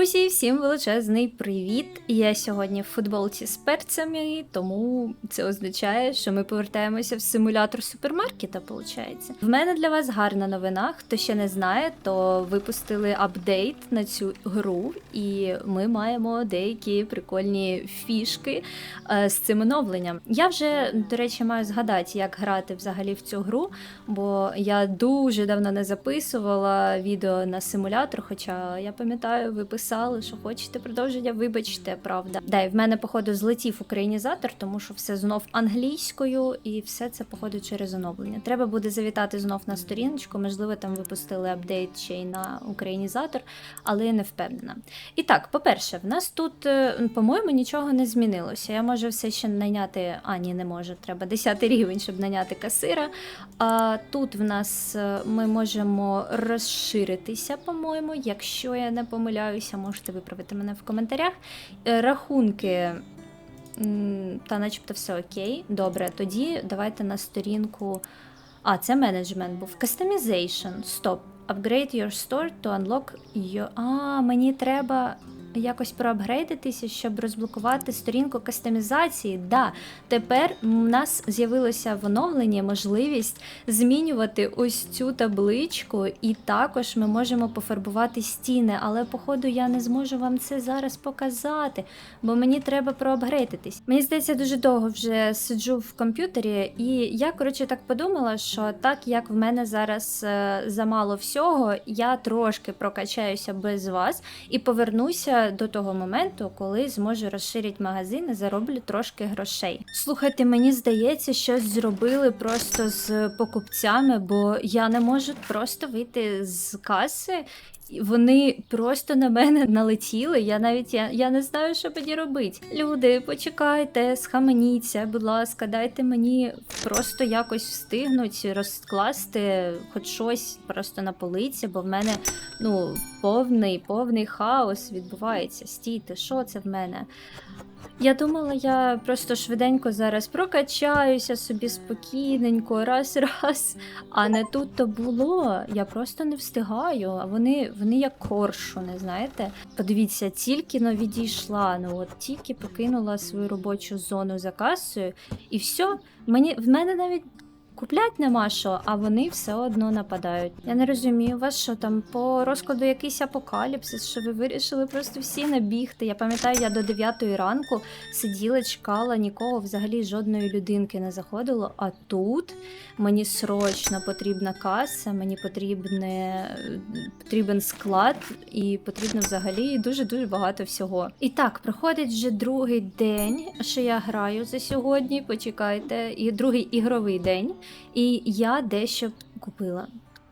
Друзі, всім величезний привіт! Я сьогодні в футболці з перцями, тому це означає, що ми повертаємося в симулятор супермаркета. Виходить. В мене для вас гарна новина. Хто ще не знає, то випустили апдейт на цю гру, і ми маємо деякі прикольні фішки е, з цим оновленням. Я вже, до речі, маю згадати, як грати взагалі в цю гру, бо я дуже давно не записувала відео на симулятор, хоча я пам'ятаю, ви писали, що хочете продовження, вибачте, правда. Да, і в мене, походу, злетів українізатор, тому що все знов англійською, і все це, походу, через оновлення. Треба буде завітати знов на сторіночку, можливо, там випустили апдейт ще й на українізатор, але я не впевнена. І так, по-перше, в нас тут, е, по-моєму, нічого не змінилося. Я можу все ще найняти. А, ні, не можу. Треба 10 рівень, щоб наняти касира. А тут в нас е, ми можемо розширитися, по-моєму, якщо я не помиляюся, можете виправити мене в коментарях. Е, Рахунки. Та начебто все окей. Добре, тоді давайте на сторінку. А, це менеджмент був. Customization. Стоп. Upgrade your store to unlock your... А, мені треба якось проапгрейдитися, щоб розблокувати сторінку кастомізації. Да, тепер у нас з'явилося в оновленні можливість змінювати ось цю табличку, і також ми можемо пофарбувати стіни. Але, походу, я не зможу вам це зараз показати, бо мені треба проапгрейдитись. Мені здається, дуже довго вже сиджу в комп'ютері, і я, коротше, так подумала, що так як в мене зараз е, замало всього, я трошки прокачаюся без вас і повернуся до того моменту, коли зможу розширити магазин і зароблю трошки грошей. Слухайте, мені здається, щось зробили просто з покупцями, бо я не можу просто вийти з каси. Вони просто на мене налетіли. Я навіть я, я не знаю, що мені робити. Люди, почекайте, схаменіться, будь ласка, дайте мені просто якось встигнуть розкласти хоч щось просто на полиці, бо в мене ну повний, повний хаос відбувається. Стійте, що це в мене? Я думала, я просто швиденько зараз прокачаюся собі спокійненько, раз, раз. А не тут то було. Я просто не встигаю. А вони, вони як коршуни, знаєте. Подивіться, тільки но відійшла. Ну от тільки покинула свою робочу зону за касою, і все. Мені в мене навіть. Куплять нема що, а вони все одно нападають. Я не розумію, у вас що там по розкладу якийсь апокаліпсис, що ви вирішили просто всі набігти. Я пам'ятаю, я до 9 ранку сиділа, чекала, нікого взагалі жодної людинки не заходило. А тут мені срочно потрібна каса, мені потрібне, потрібен склад, і потрібно взагалі дуже-дуже багато всього. І так, проходить вже другий день, що я граю за сьогодні. Почекайте, і другий ігровий день. І я дещо купила.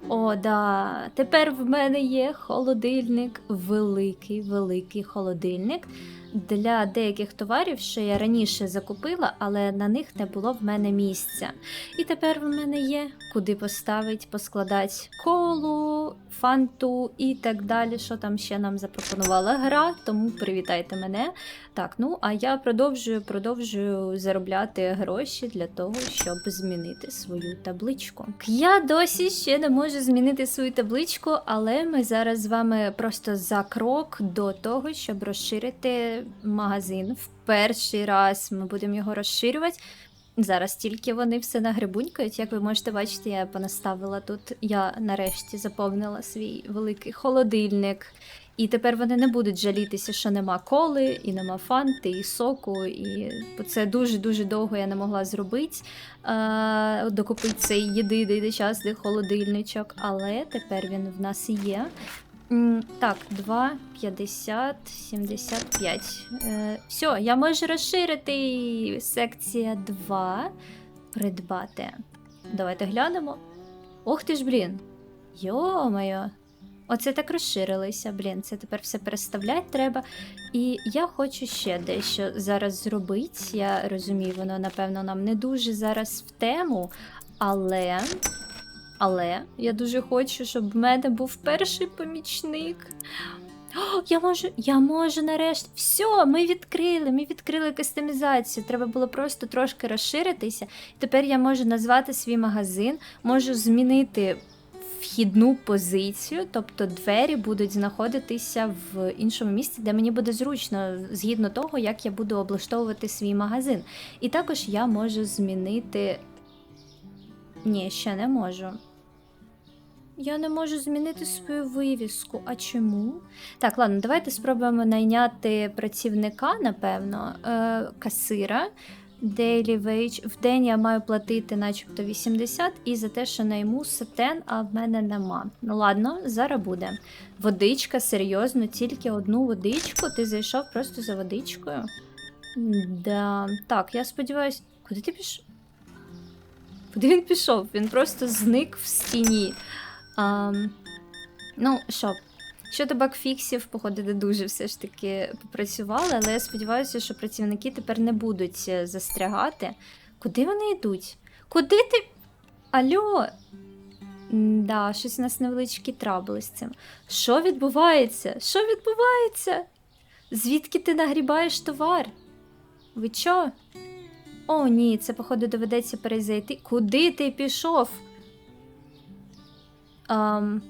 О, да. Тепер в мене є холодильник, великий, великий холодильник для деяких товарів, що я раніше закупила, але на них не було в мене місця. І тепер в мене є куди поставити, поскладати колу, фанту і так далі, що там ще нам запропонувала гра. Тому привітайте мене. Так, ну а я продовжую продовжую заробляти гроші для того, щоб змінити свою табличку. Я досі ще не можу змінити свою табличку, але ми зараз з вами просто за крок до того, щоб розширити магазин. В перший раз ми будемо його розширювати. Зараз тільки вони все нагребунькають. Як ви можете бачити, я понаставила тут. Я нарешті заповнила свій великий холодильник. І тепер вони не будуть жалітися, що нема коли, і нема фанти, і соку. І це дуже-дуже довго я не могла зробити. Е, докупити цей єдиний нещасний холодильничок, але тепер він в нас є. Так, 2, 50, 75. Е, все, я можу розширити секція 2. Придбати. Давайте глянемо. Ох ти ж, блін. Йо-моє. Оце так розширилися, блін. Це тепер все переставляти треба. І я хочу ще дещо зараз зробити. Я розумію, воно, напевно, нам не дуже зараз в тему, але. Але я дуже хочу, щоб в мене був перший помічник. О, я можу, я можу нарешті. Все, ми відкрили, ми відкрили кастомізацію. Треба було просто трошки розширитися. Тепер я можу назвати свій магазин, можу змінити вхідну позицію, тобто двері будуть знаходитися в іншому місці, де мені буде зручно, згідно того, як я буду облаштовувати свій магазин. І також я можу змінити. Ні, ще не можу. Я не можу змінити свою вивіску. А чому? Так, ладно, давайте спробуємо найняти працівника, напевно, е, касира. Daily wage. В день я маю платити начебто 80 і за те, що найму сетен, а в мене нема. Ну ладно, зараз буде. Водичка, серйозно, тільки одну водичку. Ти зайшов просто за водичкою. Да. Так, я сподіваюся. Куди ти пішов? Куди він пішов? Він просто зник в стіні. А, ну, що, щодо багфіксів, походу, не дуже все ж таки попрацювали, але я сподіваюся, що працівники тепер не будуть е, застрягати. Куди вони йдуть? Куди ти. Алло? Да, щось у нас невеличкі трабли з цим. Що відбувається? Що відбувається? Звідки ти нагрібаєш товар? Ви чо? О, ні, це, походу, доведеться перезайти. Куди ти пішов? Ам,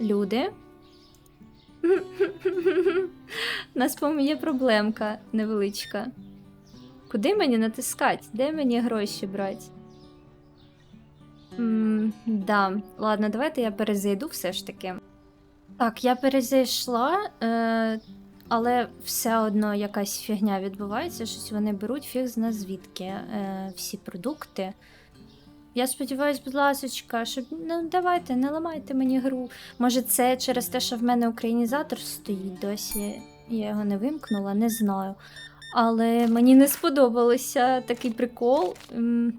люди. У нас, по-моєму, є проблемка невеличка. Куди мені натискати? Де мені гроші брати? М, да, ладно, давайте я перезайду все ж таки. Так, я перезайшла, е, але все одно якась фігня відбувається, щось вони беруть, фіг зна звідки е, всі продукти. Я сподіваюся, будь ласочка, щоб ну давайте, не ламайте мені гру. Може, це через те, що в мене українізатор стоїть досі. Я його не вимкнула, не знаю. Але мені не сподобалося такий прикол.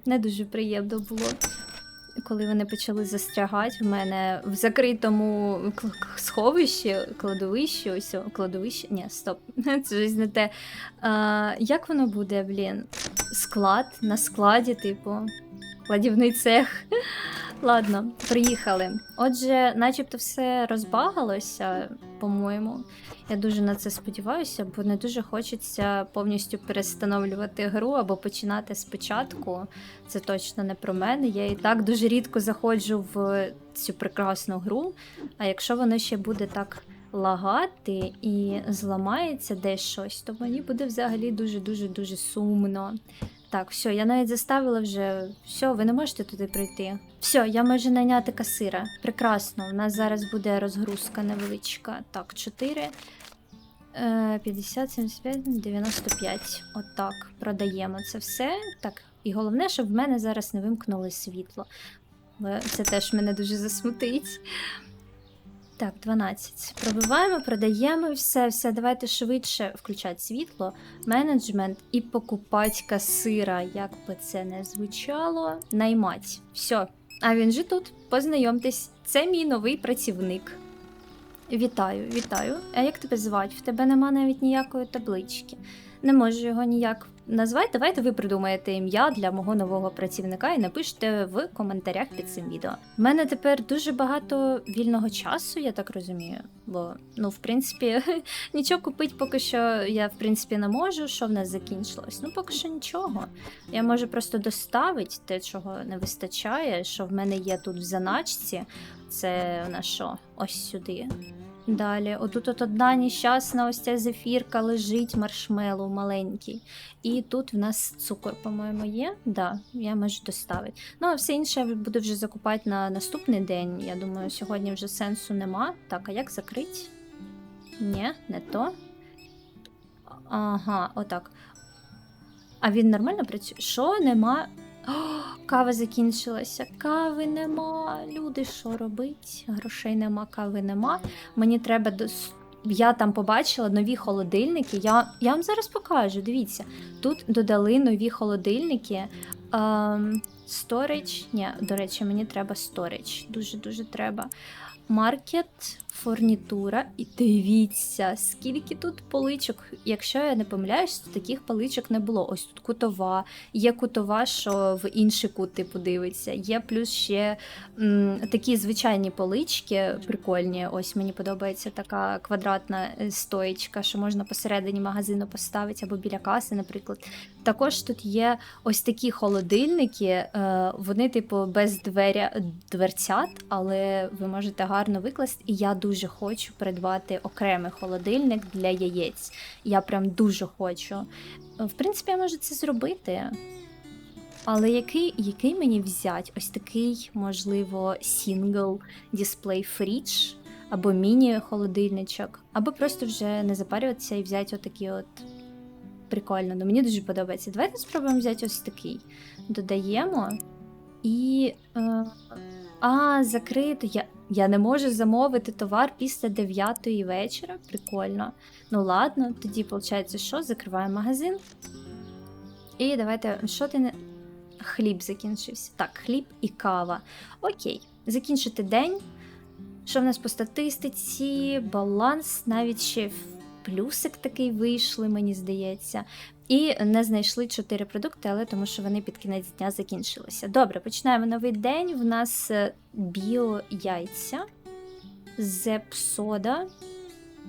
Не дуже приємно було. Коли вони почали застрягати в мене в закритому сховищі, кладовищі, ось кладовище. Ні, стоп, це щось не те. А, як воно буде, блін? Склад на складі, типу, кладівний цех. Ладно, приїхали. Отже, начебто все розбагалося, по-моєму. Я дуже на це сподіваюся, бо не дуже хочеться повністю перестановлювати гру або починати спочатку. Це точно не про мене. Я і так дуже рідко заходжу в цю прекрасну гру. А якщо воно ще буде так лагати і зламається десь щось, то мені буде взагалі дуже-дуже дуже сумно. Так, все, я навіть заставила вже. Все, ви не можете туди прийти. Все, я можу найняти касира. Прекрасно. У нас зараз буде розгрузка невеличка. Так, 4. е, 50, 75, 95. Отак. Продаємо це все. Так, і головне, щоб в мене зараз не вимкнули світло. Це теж мене дуже засмутить. Так, 12. Пробиваємо, продаємо все, все. Давайте швидше включати світло, менеджмент і покупать касира. Як би це не звучало, наймать. Все. А він же тут. Познайомтесь, це мій новий працівник. Вітаю, вітаю. А як тебе звати? В тебе нема навіть ніякої таблички. Не можу його ніяк назвати. Давайте ви придумаєте ім'я для мого нового працівника і напишете в коментарях під цим відео. У мене тепер дуже багато вільного часу, я так розумію. Бо, ну, в принципі, нічого купити поки що я в принципі не можу. Що в нас закінчилось? Ну, поки що нічого. Я можу просто доставити те, чого не вистачає, що в мене є тут в заначці. Це на що? Ось сюди. Далі, отут от одна нещасна ось ця зефірка лежить, маршмеллоу маленький. І тут в нас цукор, по-моєму, є. Да, я можу доставити. Ну, а все інше я буду вже закупати на наступний день. Я думаю, сьогодні вже сенсу нема. Так, а як закрити? Ні, не то. Ага, отак. А він нормально працює? Що нема? О, кава закінчилася. Кави нема. Люди, що робить? Грошей нема, кави нема. Мені треба до. Я там побачила нові холодильники. Я, я вам зараз покажу. Дивіться, тут додали нові холодильники. Ем. Ні, до речі, мені треба storage. Дуже-дуже треба. Маркет, фурнітура. І дивіться, скільки тут поличок. Якщо я не помиляюсь, таких поличок не було. Ось тут кутова, є кутова, що в інший кут типу дивиться. Є плюс ще м, такі звичайні полички, прикольні. Ось мені подобається така квадратна е, стоєчка, що можна посередині магазину поставити або біля каси, наприклад. Також тут є ось такі холодильники, е, вони, типу, без дверя, дверцят, але ви можете гарно викласти. І я дуже хочу придбати окремий холодильник для яєць. Я прям дуже хочу. Е, В принципі, я можу це зробити. Але який, який мені взяти? Ось такий, можливо, сінгл дисплей фрідж або міні-холодильничок, або просто вже не запарюватися і взяти отакі от прикольно. Ну мені дуже подобається. Давайте спробуємо взяти ось такий. Додаємо. І. Е, а, закрито. Я, я не можу замовити товар після 9 вечора. Прикольно. Ну ладно, тоді, виходить, що? Закриваємо магазин. І давайте. Що ти не. Хліб закінчився. Так, хліб і кава. Окей, закінчити день. Що в нас по статистиці? Баланс, навіть ще в плюсик такий вийшли, мені здається. І не знайшли чотири продукти, але тому що вони під кінець дня закінчилися. Добре, починаємо новий день. В нас е, біо-яйця, зепсода.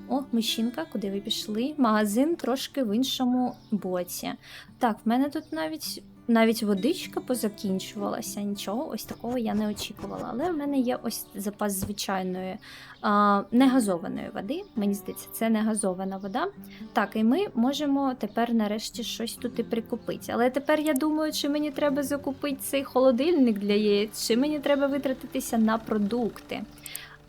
О, мужчинка, куди ви пішли? Магазин трошки в іншому боці. Так, в мене тут навіть навіть водичка позакінчувалася. Нічого, ось такого я не очікувала. Але в мене є ось запас звичайної а, негазованої води. Мені здається, це не газована вода. Так, і ми можемо тепер нарешті щось тут і прикупити. Але тепер я думаю, чи мені треба закупити цей холодильник для яєць, чи мені треба витратитися на продукти.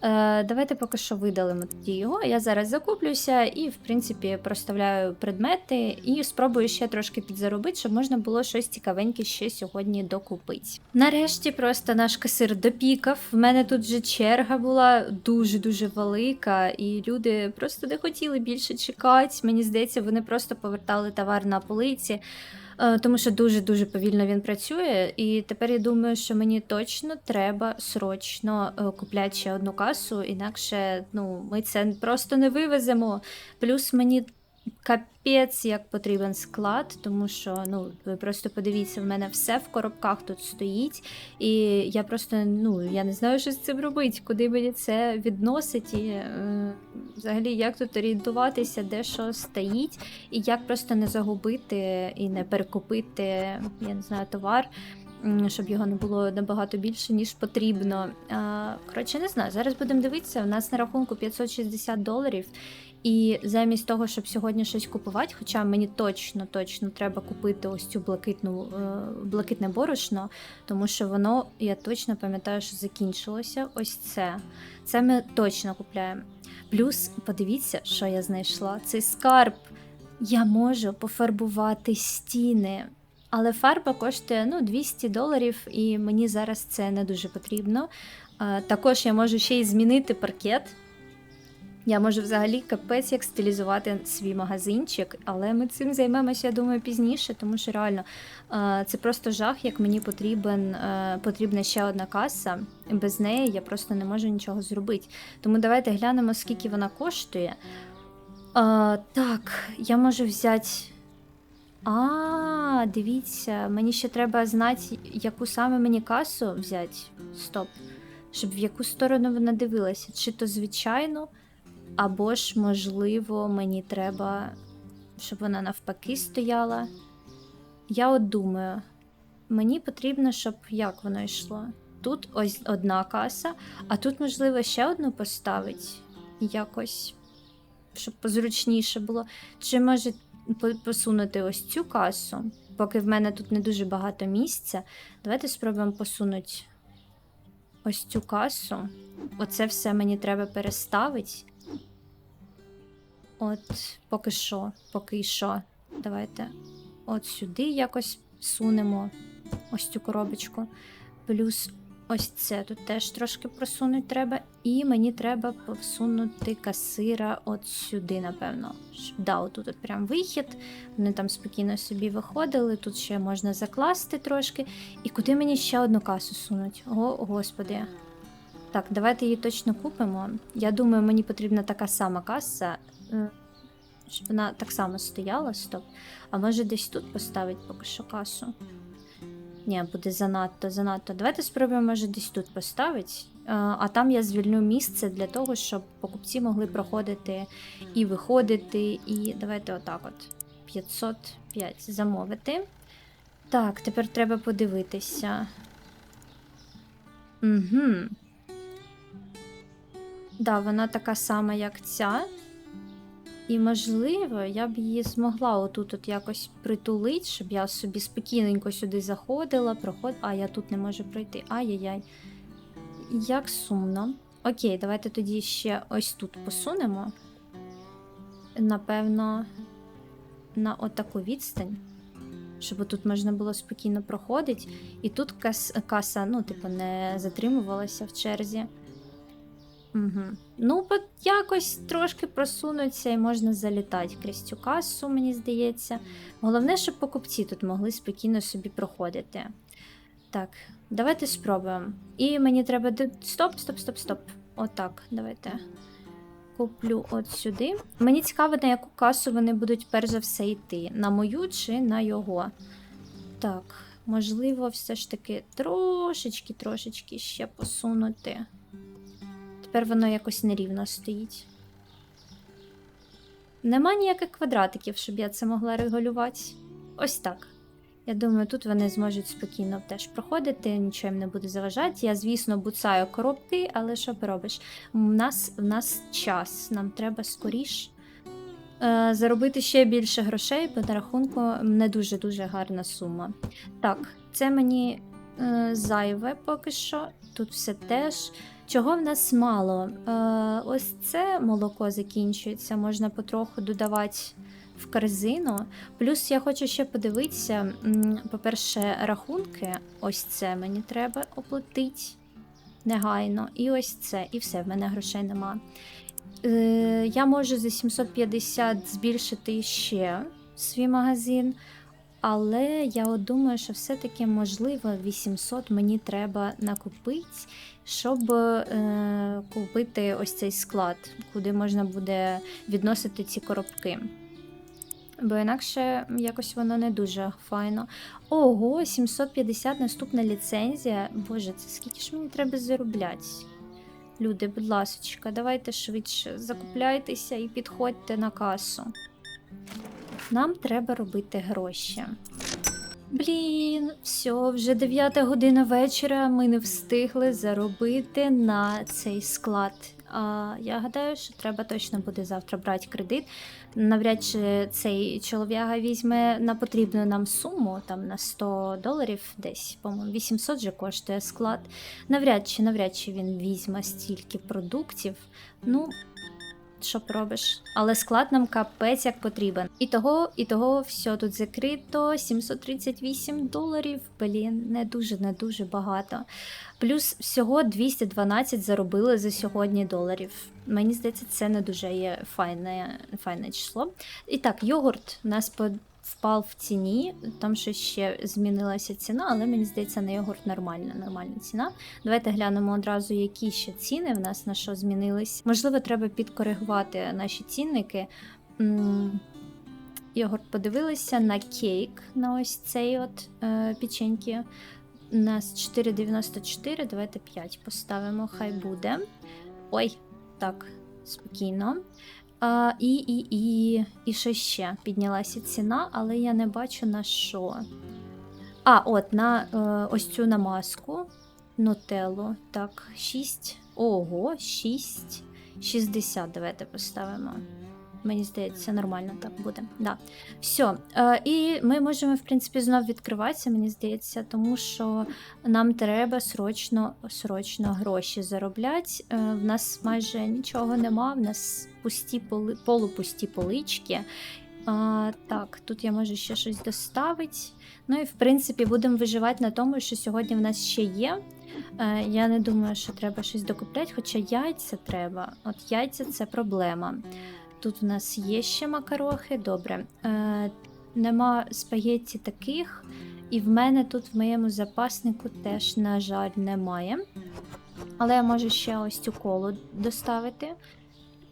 Е, Давайте поки що видалимо тоді його. Я зараз закуплюся і, в принципі, проставляю предмети і спробую ще трошки підзаробити, щоб можна було щось цікавеньке ще сьогодні докупити. Нарешті просто наш касир допікав. В мене тут вже черга була дуже-дуже велика, і люди просто не хотіли більше чекати. Мені здається, вони просто повертали товар на полиці. Е, Тому що дуже-дуже повільно він працює, і тепер я думаю, що мені точно треба срочно е, купляти ще одну касу, інакше ну, ми це просто не вивеземо. Плюс мені капець як потрібен склад, тому що ну, ви просто подивіться, в мене все в коробках тут стоїть, і я просто ну, я не знаю, що з цим робити, куди мені це відносить, і е, взагалі як тут орієнтуватися, де що стоїть, і як просто не загубити і не перекупити, я не знаю, товар. Щоб його не було набагато більше, ніж потрібно. Коротше, не знаю. Зараз будемо дивитися. У нас на рахунку 560 доларів. І замість того, щоб сьогодні щось купувати, хоча мені точно точно треба купити ось цю блакитну е, блакитне борошно, тому що воно, я точно пам'ятаю, що закінчилося. Ось це. Це ми точно купляємо. Плюс, подивіться, що я знайшла. Цей скарб. Я можу пофарбувати стіни. Але фарба коштує ну, 200 доларів, і мені зараз це не дуже потрібно. Також я можу ще й змінити паркет. Я можу взагалі капець як стилізувати свій магазинчик, але ми цим займемося, я думаю, пізніше, тому що реально це просто жах, як мені потрібен, е, потрібна ще одна каса. Без неї я просто не можу нічого зробити. Тому давайте глянемо, скільки вона коштує. Так, я можу взяти. А, дивіться, мені ще треба знати, яку саме мені касу взяти. Стоп. Щоб в яку сторону вона дивилася. Чи то звичайну, або ж, можливо, мені треба, щоб вона навпаки стояла. Я от думаю, мені потрібно, щоб як воно йшло. Тут ось одна каса, а тут, можливо, ще одну поставити якось, щоб позручніше було. Чи може посунути ось цю касу, поки в мене тут не дуже багато місця. Давайте спробуємо посунути ось цю касу. Оце все мені треба переставити. От, поки що, поки що. Давайте от сюди якось сунемо ось цю коробочку. Плюс ось це тут теж трошки просунути треба. І мені треба посунути касира от сюди, напевно. Да, отут от прям вихід. Вони там спокійно собі виходили. Тут ще можна закласти трошки. І куди мені ще одну касу сунуть? О, господи. Так, давайте її точно купимо. Я думаю, мені потрібна така сама каса, е, щоб вона так само стояла, стоп. А може десь тут поставити поки що касу? Ні, буде занадто, занадто. Давайте спробуємо, може, десь тут поставити. Е, А там я звільню місце для того, щоб покупці могли проходити і виходити. І давайте отак от. 505 замовити. Так, тепер треба подивитися. Угу. Да, вона така сама, як ця. І, можливо, я б її змогла отут от якось притулити, щоб я собі спокійненько сюди заходила, проходила. А, я тут не можу пройти. Ай-яй-яй. Як сумно. Окей, давайте тоді ще ось тут посунемо. Напевно, на отаку відстань. Щоб тут можна було спокійно проходити. І тут кас каса, ну, типу, не затримувалася в черзі. Угу. Ну, от якось трошки просунуться і можна залітати крізь цю касу, мені здається. Головне, щоб покупці тут могли спокійно собі проходити. Так, давайте спробуємо. І мені треба. Стоп, стоп, стоп, стоп. Отак, давайте. Куплю от сюди. Мені цікаво, на яку касу вони будуть перш за все йти. На мою чи на його. Так, можливо, все ж таки трошечки, трошечки ще посунути. Тепер воно якось нерівно стоїть. Нема ніяких квадратиків, щоб я це могла регулювати. Ось так. Я думаю, тут вони зможуть спокійно теж проходити, нічого їм не буде заважати. Я, звісно, буцаю коробки, але що поробиш? У нас, в нас час, нам треба скоріш е, заробити ще більше грошей, бо на рахунку не дуже-дуже гарна сума. Так, це мені зайве поки що. Тут все теж. Чого в нас мало? Е, ось це молоко закінчується, можна потроху додавати в корзину. Плюс я хочу ще подивитися, по-перше, рахунки. Ось це мені треба оплатити негайно. І ось це, і все, в мене грошей нема. Е, я можу за 750 збільшити ще свій магазин. Але я от думаю, що все-таки можливо 800 мені треба накупити, щоб е, купити ось цей склад, куди можна буде відносити ці коробки. Бо інакше якось воно не дуже файно. Ого, 750 наступна ліцензія. Боже, це скільки ж мені треба заробляти? Люди, будь ласочка, давайте швидше закупляйтеся і підходьте на касу. Нам треба робити гроші. Блін, все, вже 9 година вечора. Ми не встигли заробити на цей склад. А я гадаю, що треба точно буде завтра брати кредит. Навряд чи цей чолов'яга візьме на потрібну нам суму, там на 100 доларів десь, по-моєму, 800 же коштує склад. Навряд чи, навряд чи він візьме стільки продуктів. Ну, що робиш? Але склад нам капець як потрібен. І того, і того все тут закрито. 738 доларів. Блін, не дуже, не дуже багато. Плюс всього 212 заробили за сьогодні доларів. Мені здається, це не дуже є файне, файне число. І так, йогурт у нас по- впав в ціні. Там щось ще змінилася ціна, але мені здається, на йогурт нормальна, нормальна ціна. Давайте глянемо одразу, які ще ціни в нас на що змінились. Можливо, треба підкоригувати наші цінники. Йогурт подивилися на кейк, на ось цей от е, печеньки. У нас 4,94, давайте 5 поставимо, хай буде. Ой, так, спокійно. А, і, і, і, і що ще? Піднялася ціна, але я не бачу на що. А, от на е, ось цю намазку. Нутеллу. Так, 6. Ого, 6. 60. Давайте поставимо. Мені здається, нормально так буде. Да. Все. Е, і ми можемо, в принципі, знов відкриватися, мені здається, тому що нам треба срочно, срочно гроші заробляти. Е, в нас майже нічого нема, в нас пусті поли, полупусті полички. А, так, тут я можу ще щось доставити. Ну і в принципі будемо виживати на тому, що сьогодні в нас ще є. Е, я не думаю, що треба щось докупляти, хоча яйця треба. От яйця це проблема. Тут в нас є ще макарохи, добре. Е, нема спагетті таких, і в мене тут в моєму запаснику теж, на жаль, немає. Але я можу ще ось цю колу доставити.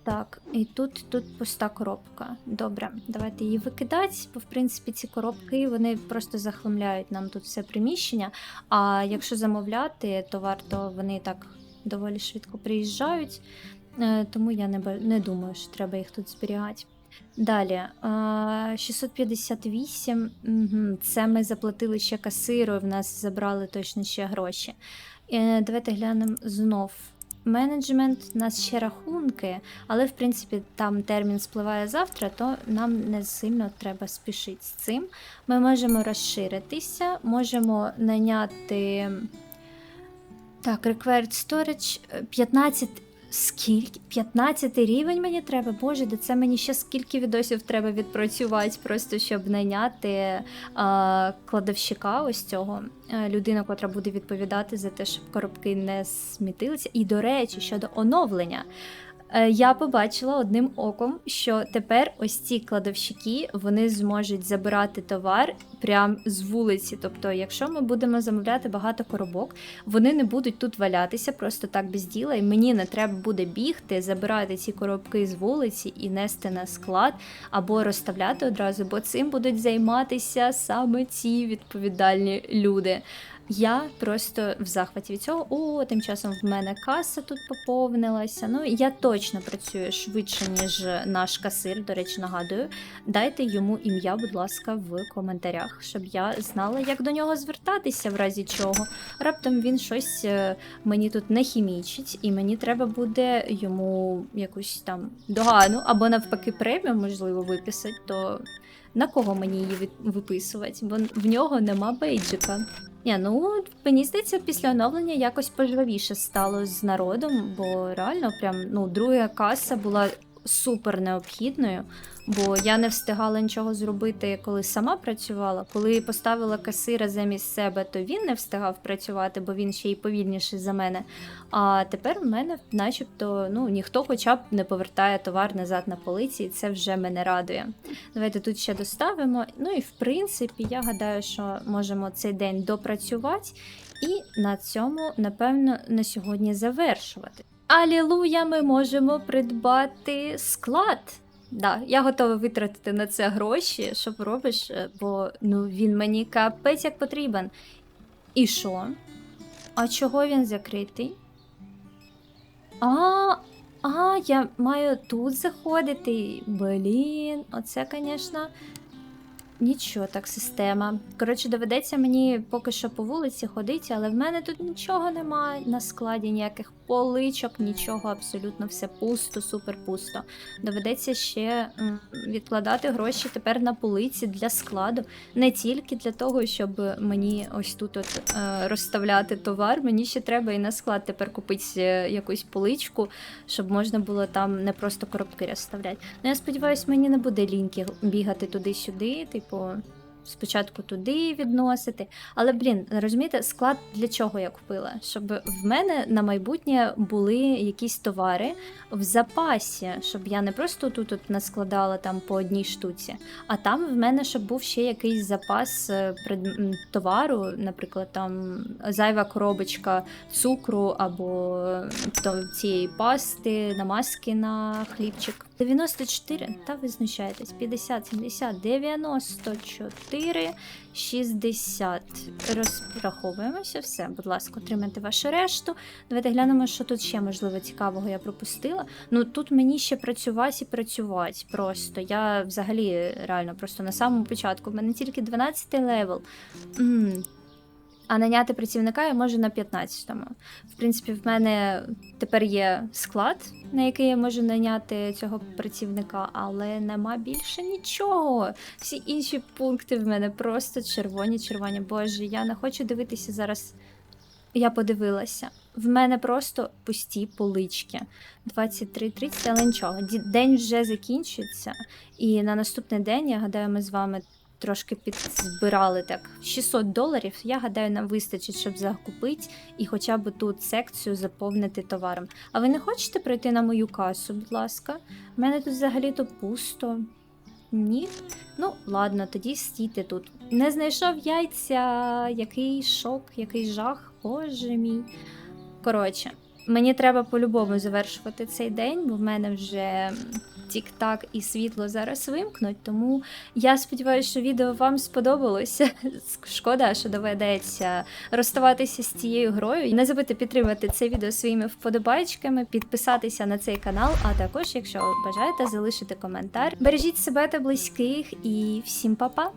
Так, і тут, тут пуста коробка. Добре, давайте її викидати, бо в принципі ці коробки вони просто захламляють нам тут все приміщення. А якщо замовляти то вони так доволі швидко приїжджають. Е, Тому я не, не думаю, що треба їх тут зберігати. Далі, е, 658. Угу. Це ми заплатили ще касиру, в нас забрали точно ще гроші. Е, Давайте глянемо знов. Менеджмент, у нас ще рахунки, але в принципі там термін спливає завтра, то нам не сильно треба спішити з цим. Ми можемо розширитися, можемо наняти. Так, Required Storage е, 15. Скільки? 15 рівень мені треба? Боже, де це мені ще скільки відосів треба відпрацювати, просто щоб найняти е, кладовщика ось цього. е, Людина, котра буде відповідати за те, щоб коробки не смітилися. І, до речі, щодо оновлення. Е, Я побачила одним оком, що тепер ось ці кладовщики вони зможуть забирати товар прямо з вулиці. Тобто, якщо ми будемо замовляти багато коробок, вони не будуть тут валятися просто так без діла, і мені не треба буде бігти, забирати ці коробки з вулиці і нести на склад або розставляти одразу, бо цим будуть займатися саме ці відповідальні люди. Я просто в захваті від цього. О, тим часом в мене каса тут поповнилася. Ну, я точно працюю швидше, ніж наш касир. До речі, нагадую. Дайте йому ім'я, будь ласка, в коментарях, щоб я знала, як до нього звертатися, в разі чого. Раптом він щось е, мені тут не хімічить, і мені треба буде йому якусь там догану, або навпаки премію, можливо, виписати, то на кого мені її виписувати? Бо в нього нема бейджика. Ні, ну мені здається, після оновлення якось пожвавіше стало з народом, бо реально, прям ну, друга каса була супер необхідною, бо я не встигала нічого зробити, коли сама працювала. Коли поставила касира замість себе, то він не встигав працювати, бо він ще й повільніший за мене. А тепер в мене, начебто, ну ніхто хоча б не повертає товар назад на полиці, і це вже мене радує. Давайте тут ще доставимо. Ну і в принципі, я гадаю, що можемо цей день допрацювати і на цьому, напевно, на сьогодні завершувати. Алілуя, ми можемо придбати склад. Да, я готова витратити на це гроші, що робиш, е, бо ну він мені капець як потрібен. І що? А чого він закритий? А, а, я маю тут заходити. Блін, оце, звісно, нічого так система. Коротше, доведеться мені поки що по вулиці ходити, але в мене тут нічого немає на складі, ніяких поличок, нічого, абсолютно все пусто, супер пусто. Доведеться ще відкладати гроші тепер на полиці для складу. Не тільки для того, щоб мені ось тут от, е, розставляти товар, мені ще треба і на склад тепер купити е, якусь поличку, щоб можна було там не просто коробки розставляти. Ну, я сподіваюся, мені не буде ліньки бігати туди-сюди, типу. Спочатку туди відносити. Але, блін, розумієте, склад для чого я купила? Щоб в мене на майбутнє були якісь товари в запасі, щоб я не просто тут наскладала там по одній штуці, а там в мене щоб був ще якийсь запас е, товару, наприклад, там зайва коробочка цукру або е, то, цієї пасти, намазки на хлібчик. 94, та ви знущаєтесь, 50, 70, 94, 60. Розраховуємося, все, будь ласка, отримайте вашу решту. Давайте глянемо, що тут ще можливо цікавого я пропустила. Ну тут мені ще працювати і працювати. Просто я взагалі реально просто на самому початку. В мене тільки 12 левел. М. А наняти працівника я можу на 15-му. В принципі, в мене тепер є склад, на який я можу наняти цього працівника, але нема більше нічого. Всі інші пункти в мене просто червоні, червоні. Боже, я не хочу дивитися зараз. Я подивилася. В мене просто пусті полички. 23.30, але нічого. День вже закінчується. І на наступний день, я гадаю, ми з вами трошки підзбирали так 600 доларів. Я гадаю, нам вистачить, щоб закупити і хоча б тут секцію заповнити товаром. А ви не хочете прийти на мою касу, будь ласка? У мене тут взагалі-то пусто. Ні? Ну, ладно, тоді стійте тут. Не знайшов яйця, який шок, який жах, боже мій. Коротше, Мені треба по-любому завершувати цей день, бо в мене вже тік-так і світло зараз вимкнуть. Тому я сподіваюся, що відео вам сподобалося. Шкода, що доведеться розставатися з цією грою. Не забудьте підтримати це відео своїми вподобайками, підписатися на цей канал, а також, якщо бажаєте, залишити коментар. Бережіть себе та близьких і всім па-па!